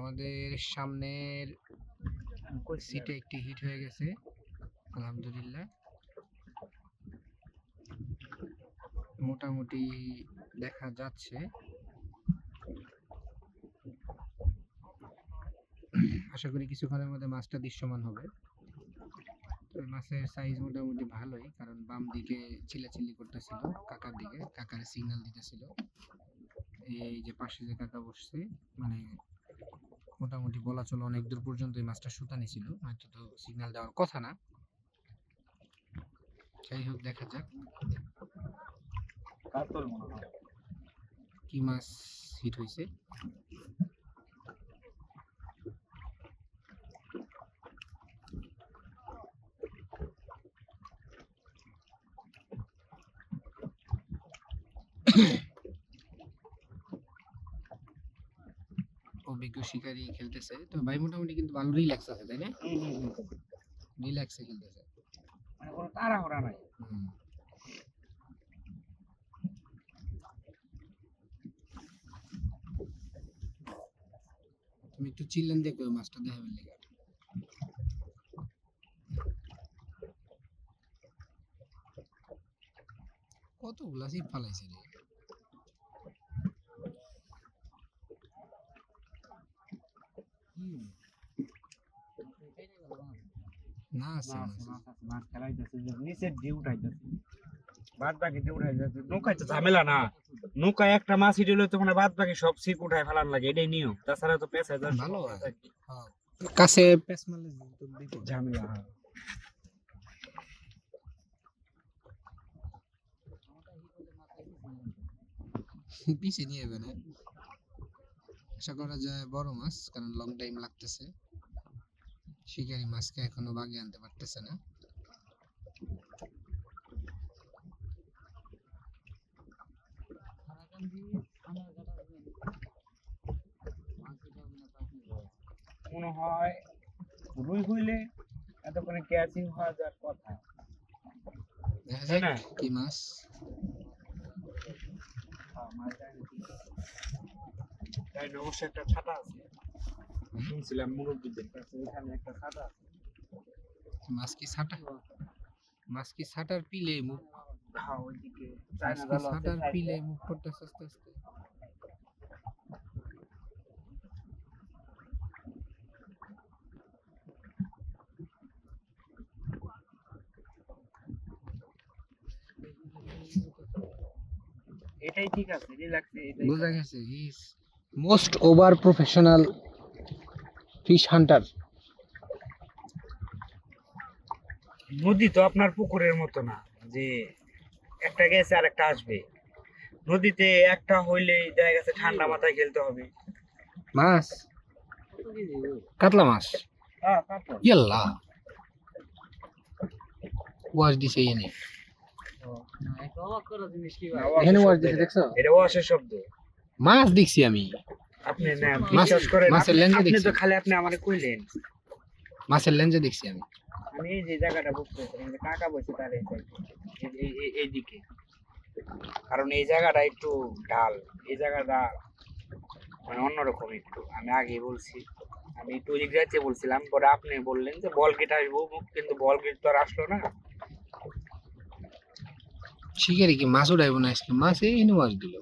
আমাদের সামনের সিটে একটি হিট হয়ে গেছে, আলহামদুলিল্লাহ। মোটামুটি দেখা যাচ্ছে। আশা করি কিছুক্ষণের মধ্যে মাছটা দৃশ্যমান হবে। তো মাছের সাইজ মোটামুটি ভালোই, কারণ বাম দিকে চিলাচিলি করতেছিল, কাকার দিকে, কাকার সিগন্যাল দিতেছিল। এই যে পাশে যে কাকা বসছে মানে মোটামুটি বলা চলো অনেক দূর পর্যন্ত এই মাছটা সুতানি ছিল হয়তো তো সিগন্যাল দেওয়ার কথা না। যাই হোক দেখা যাক। কি মাছ হিট হয়েছে অভিজ্ঞ শিকারী খেলতেছে। তো ভাই মোটামুটি কিন্তু ভালো রিল্যাক্স আছে তাই না? রিল্যাক্সে খেলতেছে। মানে কোনো তাড়াহুড়া নাই। তুমি একটু চিল্লেন দেখো মাছটা দেখাবেন লেগে। কতগুলা সিপ ফালাইছে রে না আছে মাছ মাছ মাছ আছে, মাছ খেলাইতেছে যে নিচের দিয়ে উঠাইতেছে বাদ বাকি দিয়ে উঠাইতেছে নৌকায় তো ঝামেলা না। নৌকায় একটা মাছ হিটে হলে তো মানে বাদ বাকি সব সিপ উঠায় ফেলান লাগে এটাই নিয়ম। তাছাড়া তো পেঁচা যায় ভালো হয়। কাছে পেস মারলে ঝামেলা হ্যাঁ। পিছিয়ে নিয়ে যাবে আশা করা যায় বড় মাছ কারণ লং টাইম লাগতেছে। শিকারি মাছকে এখনও বাগে আনতে পারতেছে না। মনে হয় রুই হইলে এতক্ষণে ক্যাচিং হওয়া যাওয়ার কথা। দেখা যাক না? কি মাছ। হ্যাঁ, মাছ যায় নাকি। তাই না, অবশ্য একটা ছাতা আছে। শুনছিলাম মুরব্বীদের কাছে এখানে একটা ছাতা আছে। মাছ কি ছাটা মাছ কি ছাটার পিলে মুখ। হ্যাঁ ওইদিকে ছাটার পিলে মুখ করতেছে আস্তে আস্তে। এটাই ঠিক আছে রিল্যাক্স এটাই বোঝা গেছে is most over professional fish hunter. নদী তো আপনার পুকুরের মতো না যে একটা গেছে আর একটা আসবে। নদীতে একটা হইলেই দেখা গেছে ঠান্ডা মাথায় খেলতে হবে। মাছ? কাতলা মাছ? হ্যাঁ ইয়াল্লা। ওয়াশ দিছে এনে। এখানে ওয়াশ দিছে দেখছ? এটা ওয়াশের শব্দ। মাছ দেখছি আমি। আপনি না বিশ্বাস করেন মাছের লেন্সে আপনি তো খালি আপনি আমারে কইলেন। মাছের দেখছি আমি। আমি এই যে জায়গাটা পারছি কাকা বসে তার এইদিকে কারণ এই জায়গাটা একটু ঢাল এই জায়গাটা মানে অন্যরকম একটু আমি আগে বলছি। আমি একটু ওই যাইতে বলছিলাম পরে আপনি বললেন যে বল গেট আসব কিন্তু বল গেট তো আর আসলো না। শিকারি কি মাছ উঠাইবো না আজকে? মাছ এই মাছ দিল।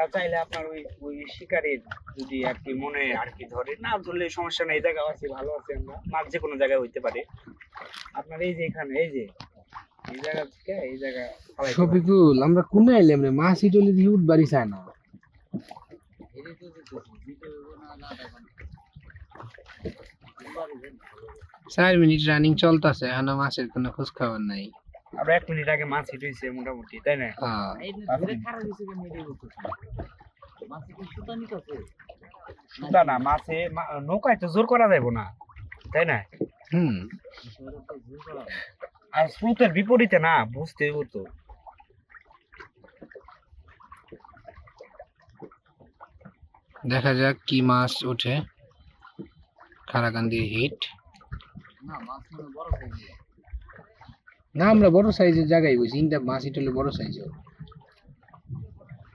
আমরা চাইলে আপনার ওই ওই শিকারের যদি আর কি মনে আর কি ধরে না ধরলে সমস্যা নেই জায়গা আছে, ভালো আছে আমরা মাছ যে কোনো জায়গায় হইতে পারে। আপনার এই যে এখানে, এই যে, এই জায়গা থেকে এই জায়গা শফিকুল, আমরা কোনে আইলাম রে? মাছ ইটলি দিয়ে উঠবারই চায় না। চার মিনিট রানিং চলতেছে, এখনও মাছের কোনো খোঁজ খবর নাই। আমরা এক মিনিট আগে মাছ হিট হয়েছে মোটামুটি তাই না? হ্যাঁ। সুতা না মাছে নৌকায় তো জোর করা না তাই না? হুম। আর স্রোতের বিপরীতে না বুঝতে হতো দেখা যাক কি মাছ ওঠে। খারাকান্দি হিট। না আমরা বড় সাইজের জায়গায় বসি ইন্দা মাছ এটা হলে বড় সাইজ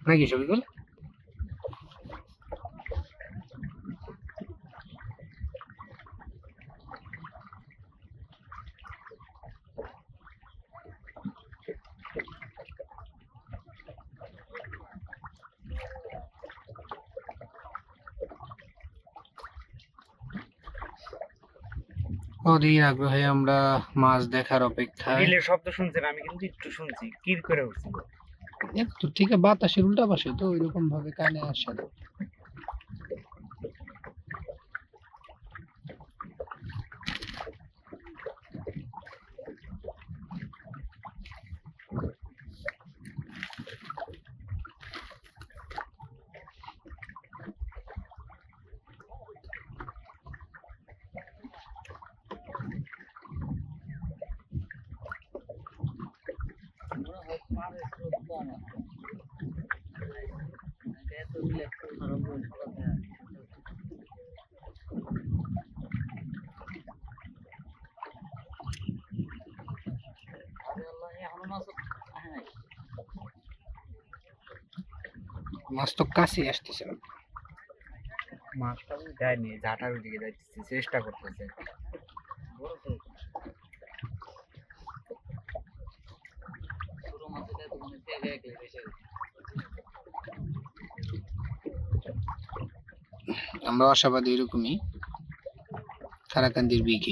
নাকি শফিকুল? অধীর আগ্রহে আমরা মাছ দেখার অপেক্ষায়? বিলের শব্দ শুনছেন আমি কিন্তু একটু শুনছি। কির করে উঠছিল একটু ঠিক বাতাসের উল্টা পাশে তো ওইরকম ভাবে কানে আসে না। মাছ তো কাছে আসতেছে। মাছটা যায়নি ঝাঁটার দিকে যাইতেছে চেষ্টা করতেছে। আমরা আশাবাদী এরকমই কারাকান্দির বিগ